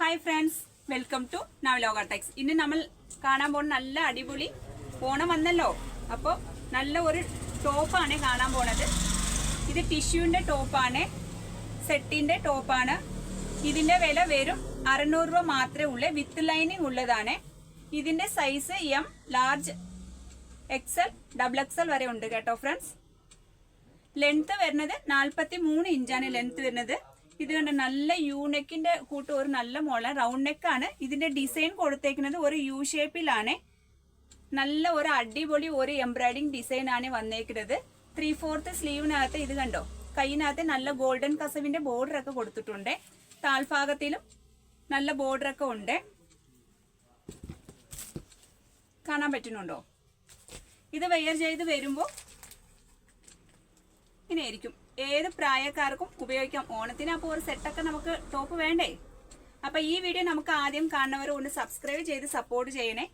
Hi friends welcome to Navaloka Tex ഇന്ന് നമ്മൾ കാണാൻ പോകുന്ന നല്ല അടിപൊളി ഓണം വന്നല്ലോ. അപ്പോൾ നല്ല ഒരു ടോപ്പാണ് കാണാൻ പോണത്. ഇത് ടിഷ്യൂവിന്റെ ടോപ്പാണ് സെറ്റിന്റെ ടോപ്പാണ് ഇതിന്റെ വില വെറും അറുന്നൂറ് രൂപ മാത്രമേ ഉള്ളൂ. വിത്ത് ലൈനിങ് ഉള്ളതാണ്. ഇതിന്റെ size M large XL double XL വരെ ഉണ്ട് കേട്ടോ ഫ്രണ്ട്സ് ലെങ്ത് വരുന്നത് നാൽപ്പത്തി മൂന്ന് ഇഞ്ചാണ് ലെങ്ത് വരുന്നത്. ഇത് കണ്ട് നല്ല യു നെക്കിന്റെ കൂട്ട് ഒരു നല്ല മോള റൗണ്ട് നെക്കാണ് ഇതിന്റെ ഡിസൈൻ കൊടുത്തേക്കുന്നത് ഒരു യു ഷേപ്പിലാണ് നല്ല ഒരു അടിപൊളി ഒരു എംബ്രോയിഡിങ് ഡിസൈൻ ആണ് വന്നേക്കുന്നത്. ത്രീ ഫോർത്ത് സ്ലീവിനകത്ത് ഇത് കണ്ടോ കൈയിനകത്ത് നല്ല ഗോൾഡൻ കസവിന്റെ ബോർഡർ ഒക്കെ കൊടുത്തിട്ടുണ്ട്. താൽഭാഗത്തിലും നല്ല ബോർഡർ ഒക്കെ ഉണ്ട്. കാണാൻ പറ്റുന്നുണ്ടോ? ഇത് വെയർ ചെയ്ത് വരുമ്പോൾ ഇങ്ങനെയായിരിക്കും. ഏത് പ്രായക്കാർക്കും ഉപയോഗിക്കാം. ഓണത്തിന് അപ്പോൾ ഒരു സെറ്റൊക്കെ നമുക്ക് ടോപ്പ് വേണ്ടേ? അപ്പൊ ഈ വീഡിയോ നമുക്ക് ആദ്യം കാണുന്നവരും ഒന്ന് സബ്സ്ക്രൈബ് ചെയ്ത് സപ്പോർട്ട് ചെയ്യണേ.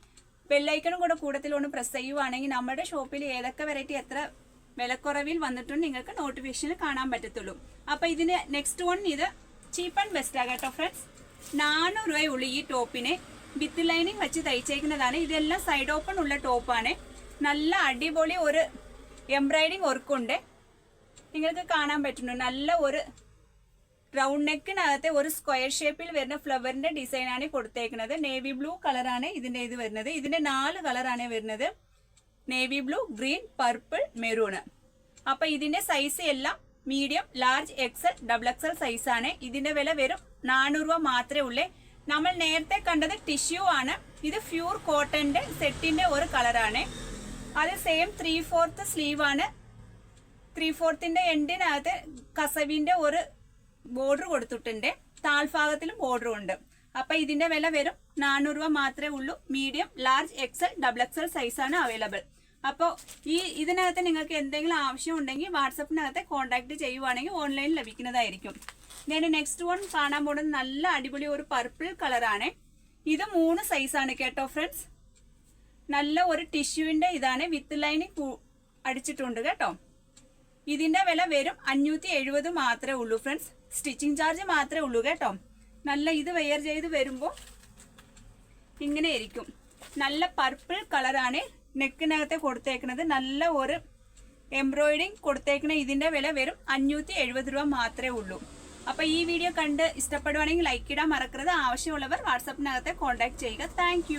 ബെല്ലൈക്കണും കൂടെ കൂടത്തിൽ ഒന്ന് പ്രസ് ചെയ്യുവാണെങ്കിൽ നമ്മുടെ ഷോപ്പിൽ ഏതൊക്കെ വെറൈറ്റി എത്ര വിലക്കുറവിൽ വന്നിട്ടുണ്ട് നിങ്ങൾക്ക് നോട്ടിഫിക്കേഷനിൽ കാണാൻ പറ്റത്തുള്ളൂ. അപ്പൊ ഇതിന് നെക്സ്റ്റ് വൺ ഇത് ചീപ്പ് ആൻഡ് ബെസ്റ്റ് ആകട്ടോ ഫ്രണ്ട്സ് നാനൂറ് രൂപയുള്ളൂ ഈ ടോപ്പിന് വിത്ത് ലൈനിങ് വെച്ച് തയ്ച്ചേക്കുന്നതാണ്. ഇതെല്ലാം സൈഡ് ഓപ്പൺ ഉള്ള ടോപ്പാണ് നല്ല അടിപൊളി ഒരു എംബ്രോയിഡിങ് വർക്കുണ്ട് നിങ്ങൾക്ക് കാണാൻ പറ്റുന്നു. നല്ല ഒരു റൗണ്ട് നെക്കിനകത്തെ ഒരു സ്ക്വയർ ഷേപ്പിൽ വരുന്ന ഫ്ലവറിന്റെ ഡിസൈൻ ആണ് കൊടുത്തേക്കുന്നത്. നേവി ബ്ലൂ കളറാണ് ഇതിന്റെ ഇത് വരുന്നത്. ഇതിന്റെ നാല് കളറാണ് വരുന്നത്. Navy blue green purple maroon അപ്പൊ ഇതിന്റെ സൈസ് എല്ലാം medium large XL double XL ആണ്. ഇതിന്റെ വില വെറും നാനൂറ് രൂപ മാത്രമേ ഉള്ളേ. നമ്മൾ നേരത്തെ കണ്ടത് ടിഷ്യൂ ആണ്. ഇത് ഫ്യൂർ കോട്ടന്റെ സെറ്റിന്റെ ഒരു കളറാണ് അത് സെയിം ത്രീ ഫോർത്ത് സ്ലീവ് ആണ്. ത്രീ ഫോർത്തിന്റെ എൻഡിനകത്ത് കസവിന്റെ ഒരു ബോർഡർ കൊടുത്തിട്ടുണ്ട്. താഴ്ഭാഗത്തിലും ബോർഡർ ഉണ്ട്. അപ്പൊ ഇതിന്റെ വില വരും നാനൂറ് രൂപ മാത്രമേ ഉള്ളൂ. Medium large XL double XL size ആണ് അവൈലബിൾ. അപ്പോൾ ഈ ഇതിനകത്ത് നിങ്ങൾക്ക് എന്തെങ്കിലും ആവശ്യം ഉണ്ടെങ്കിൽ വാട്സപ്പിനകത്ത് കോൺടാക്ട് ചെയ്യുവാണെങ്കിൽ ഓൺലൈനിൽ ലഭിക്കുന്നതായിരിക്കും. ഞാൻ നെക്സ്റ്റ് വൺ കാണാൻ പോകുന്നത് നല്ല അടിപൊളി ഒരു പർപ്പിൾ കളറാണ് ഇത് മൂന്ന് സൈസാണ് കേട്ടോ ഫ്രണ്ട്സ് നല്ല ഒരു ടിഷ്യൂവിന്റെ ഇതാണ്. വിത്ത് ലൈനിങ് അടിച്ചിട്ടുണ്ട് കേട്ടോ. ഇതിന്റെ വില വരും അഞ്ഞൂറ്റി എഴുപത് മാത്രമേ ഉള്ളൂ ഫ്രണ്ട്സ്. സ്റ്റിച്ചിങ് ചാർജ് മാത്രമേ ഉള്ളൂ കേട്ടോ. നല്ല ഇത് വെയർ ചെയ്ത് വരുമ്പോൾ ഇങ്ങനെ ഇരിക്കും. നല്ല പർപ്പിൾ കളറാണ് നെക്കിനകത്ത് കൊടുത്തേക്കുന്നത് നല്ല ഒരു എംബ്രോയിഡിങ് കൊടുത്തേക്കുന്ന ഇതിന്റെ വില വരും അഞ്ഞൂറ്റി എഴുപത് രൂപ മാത്രമേ ഉള്ളൂ. അപ്പൊ ഈ വീഡിയോ കണ്ട് ഇഷ്ടപ്പെടുവാണെങ്കിൽ ലൈക്ക് ഇടാൻ മറക്കരുത്. ആവശ്യമുള്ളവർ വാട്സപ്പിനകത്തെ കോൺടാക്ട് ചെയ്യുക. താങ്ക്